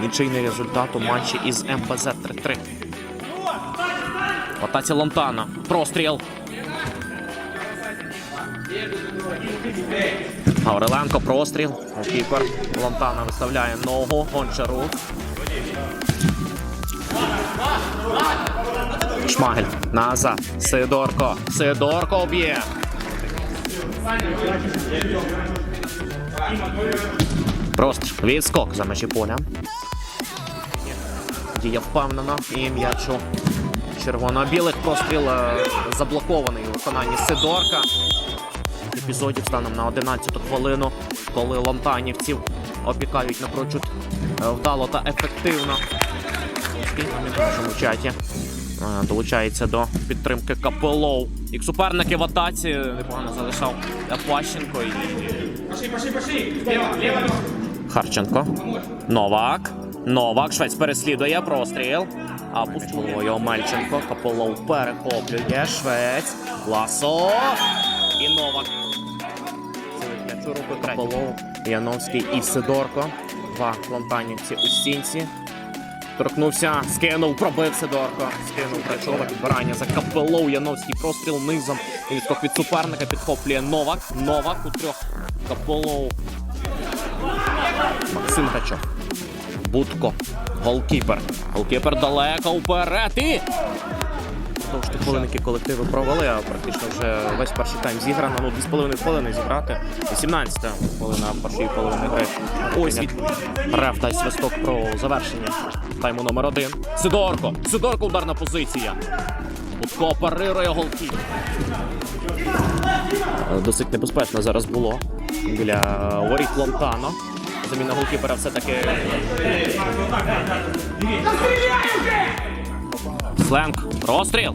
Нічийний результат у матчі із МПЗ 3-3. В Лонтана. Простріл. Гавриленко простріл. Кіпер Лонтана виставляє ногу. Гончарук. Шмагель. Назад. Сидорко. Сидорко б'є. Просто відскок за межі поля. Дія впевнена і м'ячу червоно-білих простріл е, заблокований у виконанні Сидорка. Епізодів станом на 11 хвилину, коли лонтанівців опікають напрочуд е, вдало та ефективно. В нашому чаті е, долучається до підтримки Капелоу. Як суперники в атаці непогано залишав Пащенко і Харченко. Новак. Новак. Швець переслідує. Простріл. А пустовою Омельченко. Каполов перехоплює. Швець. Ласо. Каполов. Яновський і Сидорко. Два лонтанівці у стінці. Торкнувся, скинув, пробив Сидорко. Скинув Крачова. Підбирання за Капелоу. Яновський простріл низом. Відскок від суперника підхоплює Новак. Новак у трьох. Капелоу. Максим Гачов. Будко. Голкіпер. Голкіпер далеко вперед і. Тому що хвилинки колективи провели, а практично вже весь перший тайм зіграно. Ну, 2,5 хвилини зіграти. 18-та хвилина першої половини гри. Ось від реф свисток про завершення тайму номер один. Сидорко. Сидорко ударна позиція. Будко парирує голкіпер. Досить небезпечно зараз було біля воріт Лонтано. Заміна голкіпера все-таки. Сленг. Розстріл.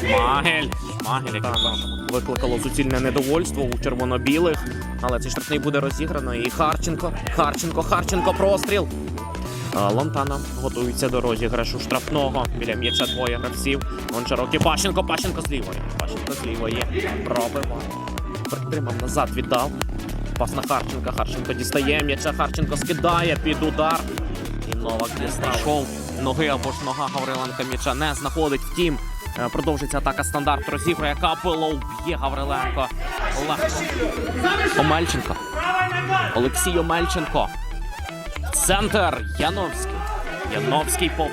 Шмагель. Шмагель, яке викликало суцільне недовольство у червоно-білих. Але цей штрафний буде розіграно. І Харченко. Харченко, Харченко, простріл. Лонтана готується до розіграшу штрафного. Біля м'яча двоє гравців. Гончарок і Пащенко, Пащенко з лівої. Пащенко з лівої. Пробиває. Притримав назад, віддав. Пас на Харченка. Харченко дістає м'яча. Харченко скидає під удар. І Новак дістав. Ноги або ж нога Гавриленка м'яча не знаходить. Втім, е, продовжиться атака стандарт розіграє. Капелов б'є Гавриленко. Омельченко. Олексій Омельченко. Центр Яновський. Яновський повз.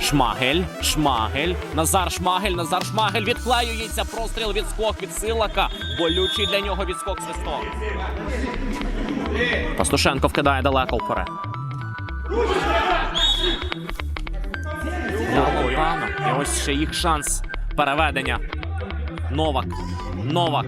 Шмагель. Шмагель. Назар Шмагель. Назар Шмагель відклеюється. Простріл відскок від силака. Болючий для нього відскок свисток. Пастушенко вкидає далеко вперед. Лопано. І ось ще їх шанс переведення. Новак. Новак.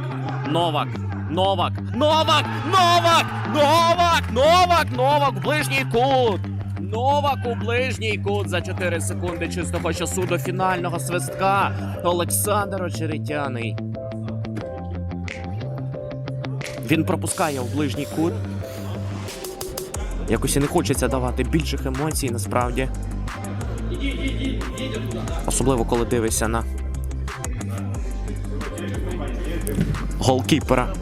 Новак. Новак. Новак. Новак. Новак. Новак. Новак в ближній кут. Новак у ближній кут за 4 секунди чистого часу до фінального свистка. Олександр Очеретяний. Він пропускає в ближній кут. Якось і не хочеться давати більших емоцій насправді. Особливо коли дивишся на голкіпера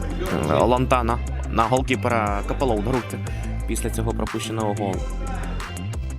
Лантана Лонтана, на голкіпера Капелоу Грути після цього пропущеного голу.